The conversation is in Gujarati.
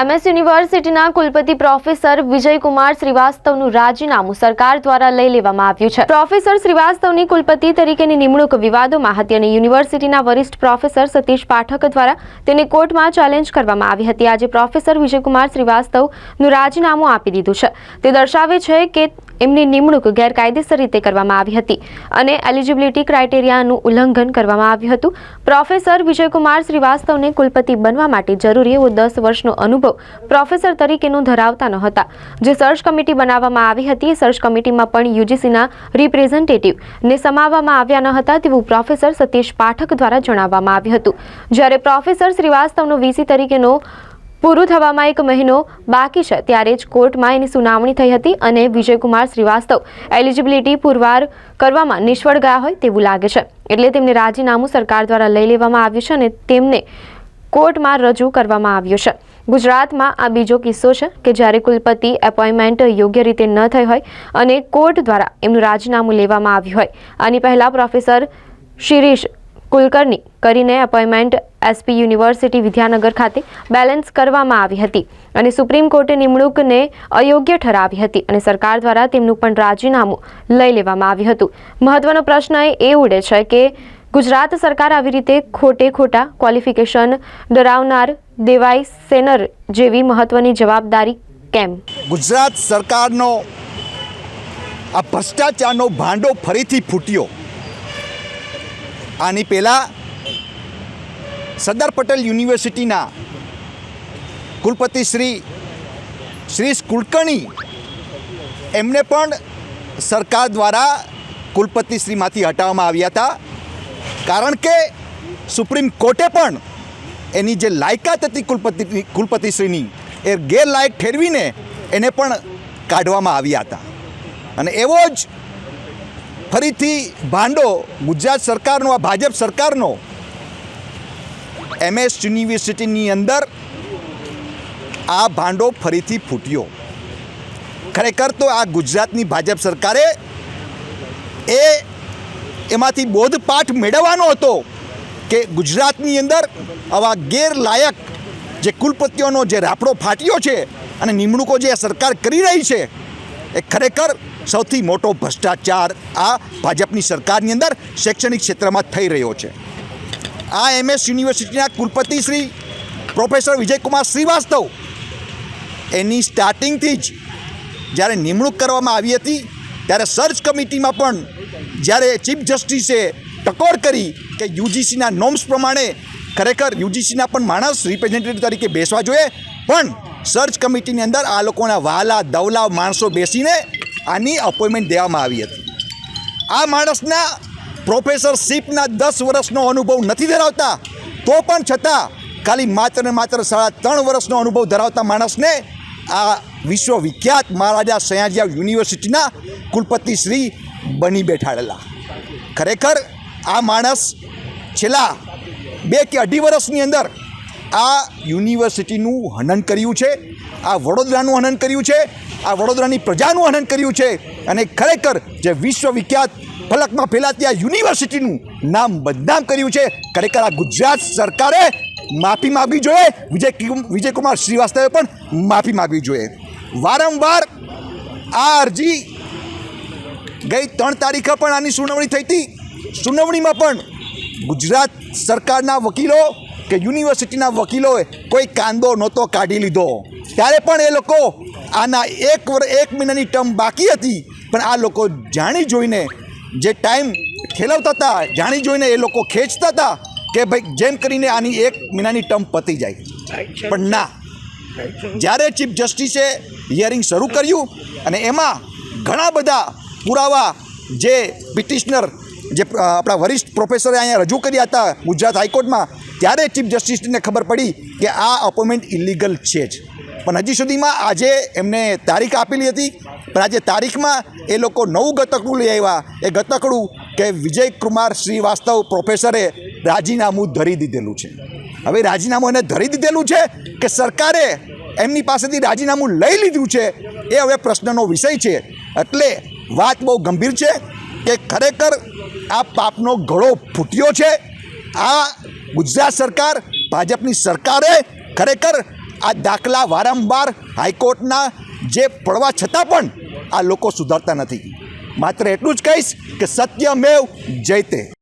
એમએસ યુનિવર્સિટીના કુલપતિ પ્રોફેસર વિજયકુમાર શ્રીવાસ્તવનું રાજીનામું સરકાર દ્વારા લઈ લેવામાં આવ્યું છે. પ્રોફેસર શ્રીવાસ્તવની કુલપતિ તરીકેની નિમણૂક વિવાદોમાં હતી અને યુનિવર્સિટીના વરિષ્ઠ પ્રોફેસર સતીશ પાઠક દ્વારા તેને કોર્ટમાં ચેલેન્જ કરવામાં આવી હતી. આજે પ્રોફેસર વિજયકુમાર શ્રીવાસ્તવનું રાજીનામું આપી દીધું છે. તે દર્શાવે છે કે એમની નિમણૂક ગેરકાયદેસર રીતે કરવામાં આવી હતી અને એલિજિબિલિટી ક્રાઇટેરિયાનું ઉલ્લંઘન કરવામાં આવ્યું હતું. પ્રોફેસર વિજયકુમાર શ્રીવાસ્તવને કુલપતિ બનવા માટે જરૂરી એવો દસ વર્ષનો અનુભવ પ્રોફેસર તરીકેનો ધરાવતા ન હતા. જે સર્ચ કમિટી બનાવવામાં આવી હતી સર્ચ કમિટીમાં પણ યુજીસીના રિપ્રેઝેન્ટેટિવને સમાવવામાં આવ્યા ન હતા તેવું પ્રોફેસર સતીશ પાઠક દ્વારા જણાવવામાં આવ્યું હતું. જ્યારે પ્રોફેસર શ્રીવાસ્તવનો વીસી તરીકેનો પૂરું થવામાં એક મહિનો બાકી છે, ત્યારે જ કોર્ટમાં એની સુનાવણી થઈ હતી અને વિજયકુમાર શ્રીવાસ્તવ એલિજિબિલિટી પુરવાર કરવામાં નિષ્ફળ ગયા હોય તેવું લાગે છે. એટલે તેમને રાજીનામું સરકાર દ્વારા લઈ લેવામાં આવ્યું છે અને તેમને કોર્ટમાં રજૂ કરવામાં આવ્યું છે. ગુજરાતમાં આ બીજો કિસ્સો છે કે જ્યારે કુલપતિ એપોઇન્ટમેન્ટ યોગ્ય રીતે ન થઈ હોય અને કોર્ટ દ્વારા એમનું રાજીનામું લેવામાં આવ્યું હોય. આની પહેલાં પ્રોફેસર શિરીષ કુલકર્ણી કરીને એપોઇન્ટમેન્ટ એસપી યુનિવર્સિટી વિદ્યાનગર ખાતે બેલેન્સ કરવામાં આવી હતી અને સુપ્રીમ કોર્ટે નિમણૂકને અયોગ્ય ઠરાવી હતી અને સરકાર દ્વારા તેમનું પણ રાજીનામું લઈ લેવામાં આવ્યું હતું. મહત્વનો પ્રશ્ન એ ઉડે છે કે ગુજરાત સરકાર આવી રીતે ખોટે ખોટા ક્વોલિફિકેશન ડરાવનાર દેવાઈ સેનર જેવી મહત્વની જવાબદારી કેમ? ગુજરાત સરકારનો આ ભ્રષ્ટાચારનો ભાંડો ફરીથી ફૂટ્યો. આની પહેલાં સરદાર પટેલ યુનિવર્સિટીના કુલપતિ શ્રી શ્રી કુલકર્ણી, એમને પણ સરકાર દ્વારા કુલપતિશ્રીમાંથી હટાવવામાં આવ્યા હતા. કારણ કે સુપ્રીમ કોર્ટે પણ એની જે લાયકાત હતી કુલપતિ કુલપતિશ્રીની એ ગેરલાયક ઠેરવીને એને પણ કાઢવામાં આવ્યા હતા. અને એવો જ ફરીથી ભાંડો, ગુજરાત સરકારનો, આ ભાજપ સરકારનો. એમએસ યુનિવર્સિટીની અંદર આ ભાંડો ફરીથી ફૂટ્યો. ખરેખર તો આ ગુજરાતની ભાજપ સરકારે એ એમાંથી બોધપાઠ મેળવવાનો હતો કે ગુજરાતની અંદર આવા ગેરલાયક જે કુલપતિઓનો જે રાફડો ફાટ્યો છે અને નિમણૂકો જે સરકાર કરી રહી છે, એ ખરેખર સૌથી મોટો ભ્રષ્ટાચાર આ ભાજપની સરકારની અંદર શૈક્ષણિક ક્ષેત્રમાં થઈ રહ્યો છે. આ એમએસ યુનિવર્સિટીના કુલપતિ શ્રી પ્રોફેસર વિજયકુમાર શ્રીવાસ્તવ એની સ્ટાર્ટિંગથી જ જ્યારે નિમણૂક કરવામાં આવી હતી, ત્યારે સર્ચ કમિટીમાં પણ જ્યારે ચીફ જસ્ટિસે ટકોર કરી કે યુજીસીના નોમ્સ પ્રમાણે ખરેખર યુજીસીના પણ માણસ રિપ્રેઝેન્ટેટિવ તરીકે બેસવા જોઈએ, પણ સર્ચ કમિટીની અંદર આ લોકોના વાલા, દવલા માણસો બેસીને આની અપોઇન્ટમેન્ટ દેવામાં આવી હતી આ માણસના પ્રોફેસરશીપના દસ વર્ષનો અનુભવ નથી ધરાવતા તો પણ છતાં ખાલી માત્ર ને માત્ર સાડા ત્રણ વર્ષનો અનુભવ ધરાવતા માણસને આ વિશ્વવિખ્યાત મહારાજા સયાજીરાવ યુનિવર્સિટીના કુલપતિ શ્રી બની બેઠાડેલા ખરેખર આ માણસ છેલ્લા બે કે અઢી વર્ષની અંદર આ યુનિવર્સિટીનું હનન કર્યું છે, આ વડોદરાનું હનન કર્યું છે, આ વડોદરાની પ્રજાનું હનન કર્યું છે અને ખરેખર જે વિશ્વવિખ્યાત ફલકમાં ફેલાતી આ યુનિવર્સિટીનું નામ બદનામ કર્યું છે, ખરેખર આ ગુજરાત સરકારે માફી માગવી જોઈએ, વિજય વિજયકુમાર શ્રીવાસ્તવે પણ માફી માગવી જોઈએ. વારંવાર આ અરજી ગઈ ત્રણ તારીખે પણ આની સુનાવણી થઈ હતી. સુનાવણીમાં પણ ગુજરાત સરકારના વકીલો કે યુનિવર્સિટીના વકીલોએ કોઈ કાંદો નહોતો કાઢી લીધો. ત્યારે પણ એ લોકો આના એક વર, એક મહિનાની ટર્મ બાકી હતી. પણ આ લોકો જાણી જોઈને જે ટાઈમ ખેલાવતા હતા, જાણી જોઈને એ લોકો ખેંચતા હતા કે ભાઈ જેમ કરીને આની એક મહિનાની ટર્મ પતી જાય. પણ ના. જ્યારે ચીફ જસ્ટિસે હિયરિંગ શરૂ કર્યું અને એમાં ઘણા બધા પુરાવા જે પિટિશનર જે આપણા વરિષ્ઠ પ્રોફેસરે અહીંયા રજૂ કર્યા હતા ગુજરાત હાઈકોર્ટમાં, ત્યારે ચીફ જસ્ટિસને ખબર પડી કે આ અપોઇન્ટમેન્ટ ઇલીગલ છે જ. પણ હજી સુધીમાં આજે એમને તારીખ આપેલી હતી, પણ આજે તારીખમાં એ લોકો નવું ગતકડું લઈ આવ્યા. એ ગતકડું કે વિજય કુમાર શ્રીવાસ્તવ પ્રોફેસરે રાજીનામું ધરી દીધેલું છે. હવે રાજીનામું એને ધરી દીધેલું છે કે સરકારે એમની પાસેથી રાજીનામું લઈ લીધું છે, એ હવે પ્રશ્નનો વિષય છે. એટલે વાત બહુ ગંભીર છે કે ખરેખર આ પાપનો ઘડો ફૂટ્યો છે. આ ગુજરાત સરકાર, ભાજપની સરકારે ખરેખર આ દાખલા વારંવાર હાઈકોર્ટના જે પડવા છતાં પણ આ લોકો સુધારતા નથી. માત્ર એટલું જ કહીશ કે સત્યમેવ જયતે